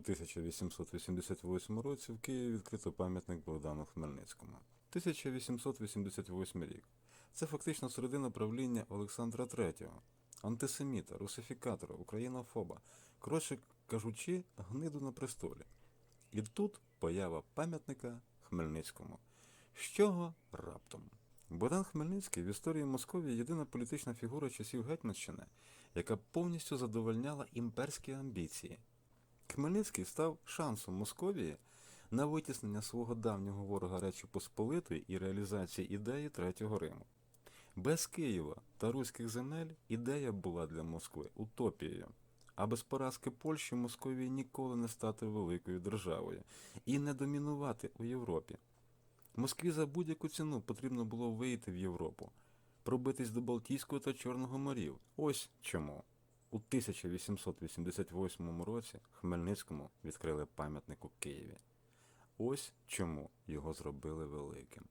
1888 році в Києві відкрито пам'ятник Богдану Хмельницькому. 1888 рік. Це фактично середина правління Олександра III, антисеміта, русифікатора, українофоба, коротше кажучи, гниду на престолі. І тут поява пам'ятника Хмельницькому. З чого раптом? Богдан Хмельницький в історії Московії єдина політична фігура часів Гетьманщини, яка повністю задовольняла імперські амбіції. Хмельницький став шансом Московії на витіснення свого давнього ворога Речі Посполитої і реалізації ідеї Третього Риму. Без Києва та руських земель ідея була для Москви утопією. А без поразки Польщі Московії ніколи не стати великою державою і не домінувати у Європі. Москві за будь-яку ціну потрібно було вийти в Європу, пробитись до Балтійського та Чорного морів. Ось чому. У 1888 році Хмельницькому відкрили пам'ятник у Києві. Ось чому його зробили великим.